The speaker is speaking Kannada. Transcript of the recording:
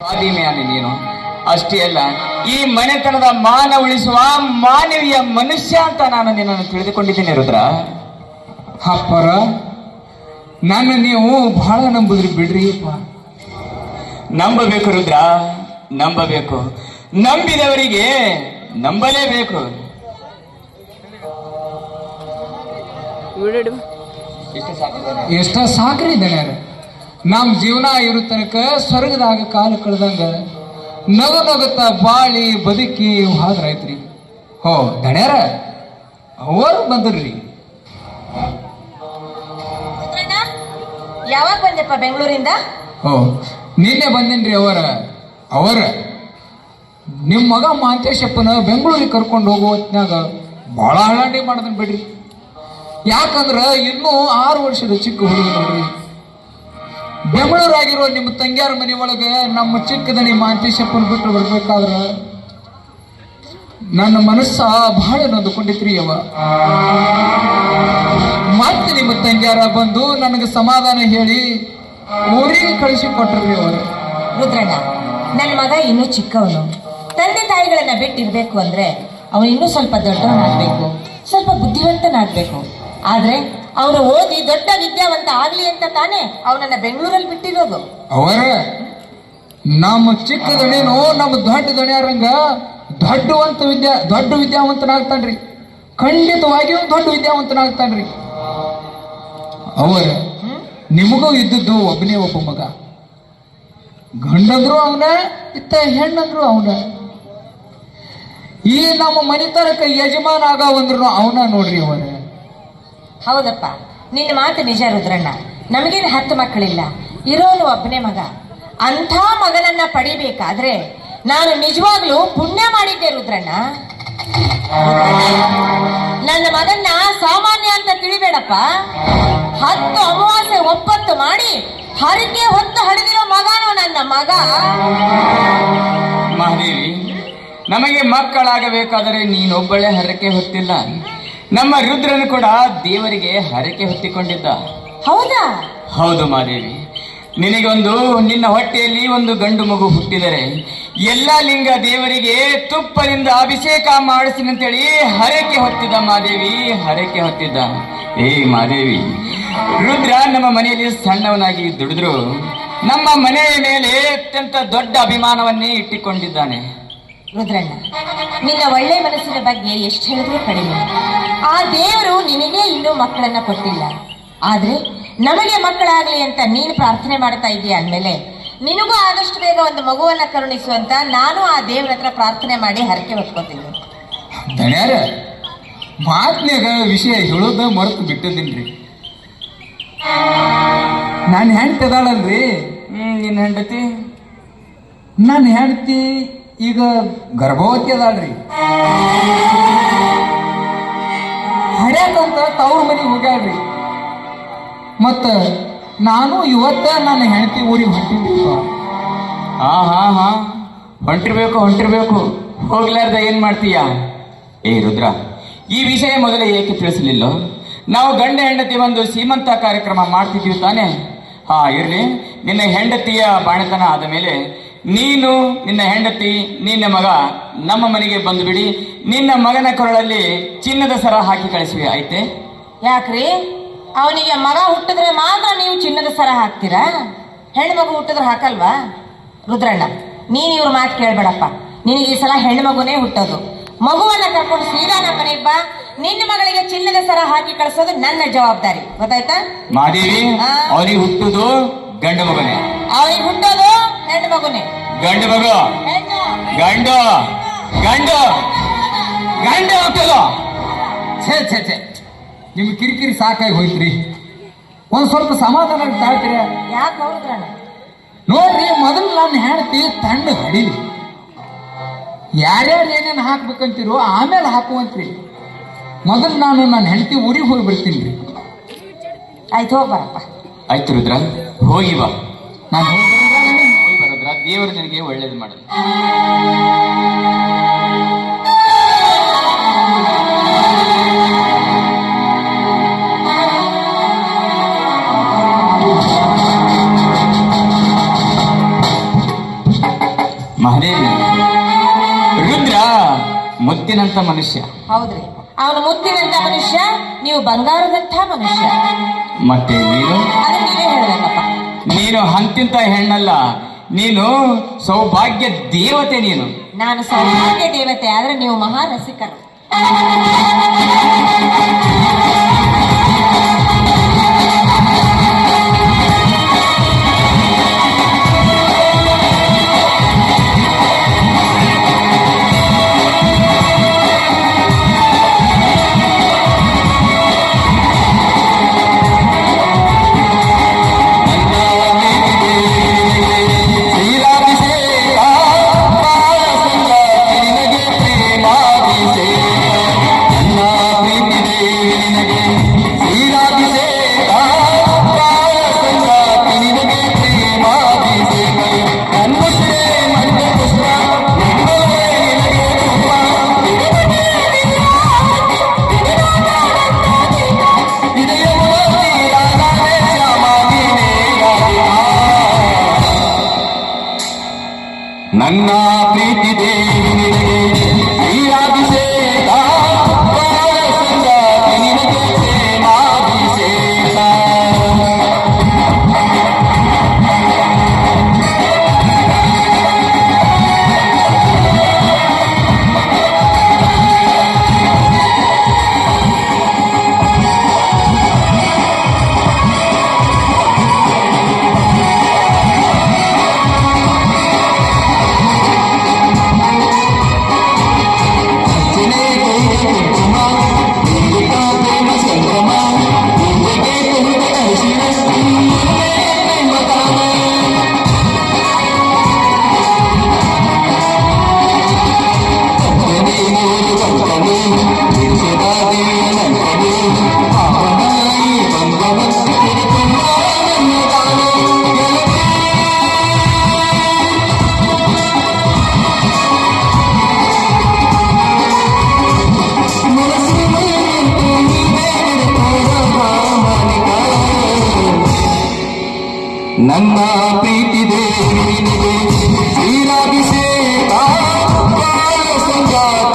ಸ್ವಾಧೀನ ನೀನು. ಅಷ್ಟೇ ಅಲ್ಲ ಈ ಮನೆತನದ ಮಾನ ಉಳಿಸುವ ಮಾನವೀಯ ಮನುಷ್ಯ ಅಂತ ನಾನು ನಿನ್ನನ್ನು ತಿಳಿದುಕೊಂಡಿದ್ದೇನೆ ರುದ್ರ. ಅಪ್ಪರ ನನ್ನ ನೀವು ಬಹಳ ನಂಬುದ್ರಿ ಬಿಡ್ರಿಪ್ಪ ನಂಬಬೇಕು ರುದ್ರ. ನಂಬಬೇಕು. ನಂಬಿದವರಿಗೆ ನಂಬಲೇಬೇಕು. ಎಷ್ಟೋ ಸಾಕು ಎಷ್ಟ ಸಾಕ್ರಿ ದಣ್ಯಾರ ನಮ್ ಜೀವನ ಇರೋ ತನಕ ಸ್ವರ್ಗದಾಗ ಕಾಲ ಕಳೆದಂಗ ನಗ ನಗುತ್ತ ಬಾಳಿ ಬದುಕಿ ಹಾದ್ರಾಯ್ತ್ರಿ. ಹೋ ದಣ್ಯಾರ ಅವರು ಬಂದ್ರಿ ಯಾವಾಗ ಬಂದೆಪ್ಪ ಬೆಂಗಳೂರಿಂದ? ಹೋ ನಿನ್ನೆ ಬಂದೇನ್ರಿ ಅವರ ಅವರ. ನಿಮ್ಮ ಮಗ ಮಾಂತೇಶಪ್ಪನ ಬೆಂಗಳೂರಿಗೆ ಕರ್ಕೊಂಡು ಹೋಗುವ ಹೊತ್ನ್ಯಾಗ ಭಾಳ ಹಳಾಂಡಿ ಮಾಡಿದನ್ ಬಿಡ್ರಿ. ಯಾಕಂದ್ರ ಇನ್ನೂ ಆರು ವರ್ಷದ ಚಿಕ್ಕ ಹುಡುಗ ನೋಡ್ರಿ. ಬೆಂಗಳೂರಾಗಿರೋ ನಿಮ್ಮ ತಂಗ್ಯಾರ ಮನೆ ಒಳಗೆ ನಮ್ಮ ಚಿಕ್ಕದನಿ ಮಾಂತೇಶಪ್ಪನ ಬಿಟ್ಟು ಬರ್ಬೇಕಾದ್ರೆ ನನ್ನ ಮನಸ್ಸ ಬಹಳ ನೊಂದುಕೊಂಡಿತ್ರಿ ಅವ. ಮತ್ತೆ ನಿಮ್ಮ ತಂಗ್ಯಾರ ಬಂದು ನನಗೆ ಸಮಾಧಾನ ಹೇಳಿ ಊರಿಗೆ ಕಳಿಸಿ ಕೊಟ್ರಿ ಅವರು. ರುದ್ರಣ್ಣ, ನನ್ನ ಮಗ ಇನ್ನೂ ಚಿಕ್ಕವನು. ತಂದೆ ತಾಯಿಗಳನ್ನ ಬಿಟ್ಟಿರ್ಬೇಕು ಅಂದ್ರೆ ಅವನು ಇನ್ನೂ ಸ್ವಲ್ಪ ದೊಡ್ಡವನಾಗ್ಬೇಕು, ಸ್ವಲ್ಪ ಬುದ್ಧಿವಂತನಾಗ್ಬೇಕು. ಆದ್ರೆ ಅವನು ಓದಿ ದೊಡ್ಡ ವಿದ್ಯಾವಂತ ಆಗ್ಲಿ ಅಂತ ತಾನೇ ಅವನನ್ನ ಬೆಂಗಳೂರಲ್ಲಿ ಬಿಟ್ಟಿರೋದು. ಅವರ, ನಮ್ಮ ಚಿಕ್ಕ ದಣಿನೋ ನಮ್ಮ ದೊಡ್ಡ ದಣಿಯಾರಂಗ, ದೊಡ್ಡವಂತ ವಿದ್ಯಾ, ದೊಡ್ಡ ವಿದ್ಯಾವಂತನಾಗ್ತಾನ್ರಿ. ಖಂಡಿತವಾಗಿಯೂ ದೊಡ್ಡ ವಿದ್ಯಾವಂತನಾಗ್ತಾನ್ರಿ. ಅವರ, ನಿಮಗೂ ಇದ್ದದ್ದು ಒಬ್ಬನೇ ಒಬ್ಬ ಮಗ. ಗಂಡಂದ್ರು ಅವನ, ಇತ್ತ ಹೆಣ್ಣಂದ್ರು ಅವನ. ಈ ನಮ್ಮ ಮನಿತನಕ ಯಜಮಾನ ಆಗವಂದ್ರು ಅವನ ನೋಡ್ರಿ ಅವರ. ಹೌದಪ್ಪ. ನಿನ್ನ ಮಾತು ನಿಜ, ರುದ್ರಣ್ಣ. ನಮಗೇನು ಹತ್ತು ಮಕ್ಕಳಿಲ್ಲ. ಇರೋನು ಒಬ್ಬನೇ ಮಗ. ಅಂಥ ಮಗನನ್ನ ಪಡಿಬೇಕಾದ್ರೆ ನಾನು ನಿಜವಾಗ್ಲೂ ಪುಣ್ಯ ಮಾಡಿದ್ದೆ, ರುದ್ರಣ್ಣ. ನನ್ನ ಮಗನ್ನ ಸಾಮಾನ್ಯ ಅಂತ ತಿಳಿಬೇಡಪ್ಪ. ಹತ್ತು ಅಮಾವಾಸ್ಯೆ ಒಪ್ಪತ್ತು ಮಾಡಿ ಹರಿಗೆ ಹೊತ್ತು ಹಡಿದಿರೋ ಮಗನು ನನ್ನ ಮಗ. ಮಹಾದೇವಿ, ನಮಗೆ ಮಕ್ಕಳಾಗಬೇಕಾದರೆ ನೀನೊಬ್ಬಳೇ ಹರಕೆ ಹೊತ್ತಿಲ್ಲ. ನಮ್ಮ ರುದ್ರನು ಕೂಡ ದೇವರಿಗೆ ಹರಕೆ ಹೊತ್ತಿಕೊಂಡಿದ್ದ. ಹೌದಾ? ಹೌದು ಮಾದೇವಿ. ನಿನಗೊಂದು ನಿನ್ನ ಹೊಟ್ಟೆಯಲ್ಲಿ ಒಂದು ಗಂಡು ಮಗು ಹುಟ್ಟಿದರೆ ಎಲ್ಲ ಲಿಂಗ ದೇವರಿಗೆ ತುಪ್ಪದಿಂದ ಅಭಿಷೇಕ ಮಾಡಿಸಿನಂತೇಳಿ ಹರಕೆ ಹೊತ್ತಿದ್ದ ಮಾದೇವಿ ಹರಕೆ ಹೊತ್ತಿದ್ದ. ಏ ಮಾದೇವಿ ರುದ್ರ ನಮ್ಮ ಮನೆಯಲ್ಲಿ ಸಣ್ಣವನಾಗಿ ದುಡಿದ್ರು ನಮ್ಮ ಮನೆಯ ಮೇಲೆ ಅತ್ಯಂತ ದೊಡ್ಡ ಅಭಿಮಾನವನ್ನೇ ಇಟ್ಟುಕೊಂಡಿದ್ದಾನೆ. ರುದ್ರಣ್ಣ ನಿನ್ನ ಒಳ್ಳೆ ಮನಸ್ಸಿನ ಬಗ್ಗೆ ಎಷ್ಟು ಹೇಳಿದ್ರೂ ಕಡಿಮೆ. ಆ ದೇವರು ನಿನಗೆ ಇನ್ನೂ ಮಕ್ಕಳನ್ನ ಕೊಟ್ಟಿಲ್ಲ. ಆದ್ರೆ ನಮಗೆ ಮಕ್ಕಳಾಗ್ಲಿ ಅಂತ ನೀನು ಪ್ರಾರ್ಥನೆ ಮಾಡ್ತಾ ಇದೀಯ ಅಂದಮೇಲೆ, ನಿನಗೂ ಆದಷ್ಟು ಬೇಗ ಒಂದು ಮಗುವನ್ನ ಕರುಣಿಸುವಂತ ನಾನು ಆ ದೇವ್ರ ಹತ್ರ ಪ್ರಾರ್ಥನೆ ಮಾಡಿ ಹರಕೆ ಹೊತ್ಕೋತೀನಿ. ದಣ್ಯಾರ ಮಾತ್ನ್ಯಾಗ ವಿಷಯ ಹೇಳೋದ ಮರೆತು ಬಿಟ್ಟದಿನ್ರಿ ನಾನು ಹೆಂಡತಿ ಅದಾಳಲ್ರಿ? ಹ್ಮ್ ನಿನ್ನ ಹೆಂಡತಿ? ನನ್ನ ಹೆಂಡತಿ ಈಗ ಗರ್ಭವತಿ ಅದಾಳ್ರಿ. ಹಡ್ಯಾಕಂತ ತವ್ರ ಮನೆಗೆ ಹೋಗ್ಯಾಳ್ರಿ. ಮತ್ತು ನಾನು ಇವತ್ತ ನನ್ನ ಹೆಂಡತಿ ಊರಿಗೆ ಹೊಂಟಿದ್ರಿಪ್ಪ ಹಾ ಹಾ ಹಾ. ಹೊಂಟಿರ್ಬೇಕು ಹೊಂಟಿರ್ಬೇಕು. ಹೋಗ್ಲಾರ್ದ ಏನು ಮಾಡ್ತೀಯ? ಏ, ರುದ್ರ, ಈ ವಿಷಯ ಮೊದಲೇ ಏಕೆ ತಿಳಿಸಲಿಲ್ಲ? ನಾವು ಗಂಡ ಹೆಂಡತಿ ಒಂದು ಸೀಮಂತ ಕಾರ್ಯಕ್ರಮ ಮಾಡ್ತಿದ್ದೀವಿ ತಾನೆ? ಹಾ, ಇರ್ಲಿ. ನಿನ್ನ ಹೆಂಡತಿಯ ಬಾಣತನ ಆದ ಮೇಲೆ ನೀನು ನಿನ್ನ ಹೆಂಡತಿ ನಿನ್ನ ಮಗ ನಮ್ಮ ಮನೆಗೆ ಬಂದು ಬಿಡಿ ನಿನ್ನ ಮಗನ ಕೊರಳಲ್ಲಿ ಚಿನ್ನದ ಸರ ಹಾಕಿ ಕಳಿಸಿವಿ ಆಯ್ತೆ? ಯಾಕ್ರಿ? ಅವನಿಗೆ ಮಗ ಹುಟ್ಟಿದ್ರೆ ಮಾತ್ರ ನೀವು ಚಿನ್ನದ ಸರ ಹಾಕ್ತೀರಾ? ಹೆಣ್ಣು ಮಗು ಹುಟ್ಟಿದ್ರೆ ಹಾಕಲ್ವಾ? ರುದ್ರಣ್ಣ ನೀನ್ ಇವ್ರ ಮಾತು ಕೇಳ್ಬೇಡಪ್ಪ. ನಿನಗೆ ಈ ಸಲ ಹೆಣ್ಮಗುನೇ ಹುಟ್ಟೋದು. ಮಗುವನ್ನ ಕರ್ಕೊಂಡು ಸೀದಾ ನಮ್ಮ ಮನೆಗೆ ಬಾ. ನಿನ್ನ ಮಗಳಿಗೆ ಚಿನ್ನದ ಸರ ಹಾಕಿ ಕಳಿಸೋದು ನನ್ನ ಜವಾಬ್ದಾರಿ. ಗೊತ್ತಾಯ್ತಾ? ಮಾದೇವಿ. ಅವನಿಗೆ ಹುಟ್ಟುದು ಗಂಡ ಮಗನೇ. ಅವನಿಗೆ ಹುಟ್ಟೋದು ಹೆಣ್ಣು ಮಗುನೇ. ಗಂಡ ಮಗು. ಹೆಣ್ಣು. ಗಂಡು. ಗಂಡು. ಗಂಡು ಹುಟ್ಟುದು. ಛೇ ಛೇ ಛೇ. ನಿಮ್ ಕಿರಿಕಿರಿ ಸಾಕಾಗಿ ಹೋಯ್ತ್ರಿ. ಒಂದ್ ಸ್ವಲ್ಪ ಸಮಾಧಾನ ತಾಳ್ತೀರ? ಯಾಕೆ ನೋಡ್ರಿ ಮೊದಲು ನನ್ನ ಹೆಂಡತಿ ತಂಡ ಹಡಿಲಿ ಯಾರ್ಯಾರು ಏನೇನು ಹಾಕ್ಬೇಕಂತೀರೋ ಆಮೇಲೆ ಹಾಕುವಂತ್ರಿ. ಮೊದಲು ನಾನು ನನ್ನ ಹೆಂಡತಿ ಊರಿಗೆ ಹೋಗಿ ಬರ್ತೀನಿ ರೀ. ಆಯ್ತು ಹೋಗ್ಬಾರಪ್ಪ ಆಯ್ತು ರುದ್ರ? ಹೋಗಿ ಬಾ ನಾನು ಹೋಗಿ. ಹೋಗಿ ದೇವರು ನಿನಗೆ ಒಳ್ಳೇದು ಮಾಡಲಿ ಮಹಾದೇವಿ ರುದ್ರ ಮುತ್ತಿನಂತ ಮನುಷ್ಯ. ಹೌದ್ರಿ. ಅವನು ಮುತ್ತಿನಂತ ಮನುಷ್ಯ ನೀವು ಬಂಗಾರದಂತ ಮನುಷ್ಯ. ಮತ್ತೆ ನೀನು? ಅದನ್ನ ನೀವೇ ಹೇಳ್ಬೇಕಪ್ಪ ನೀನು ಹಂತಿಂತ ಹೆಣ್ಣಲ್ಲ ನೀನು ಸೌಭಾಗ್ಯ ದೇವತೆ ನೀನು. ನಾನು ಸೌಭಾಗ್ಯ ದೇವತೆ ಆದ್ರೆ ನೀವು ಮಹಾ ನನ್ನ ಪ್ರೀತಿ ದೇವಿ ಪ್ರೀತಿದೆ ನೀನಿದೆ ಶ್ರೀರಾಗಿಸೇ ಸಂಜಾರ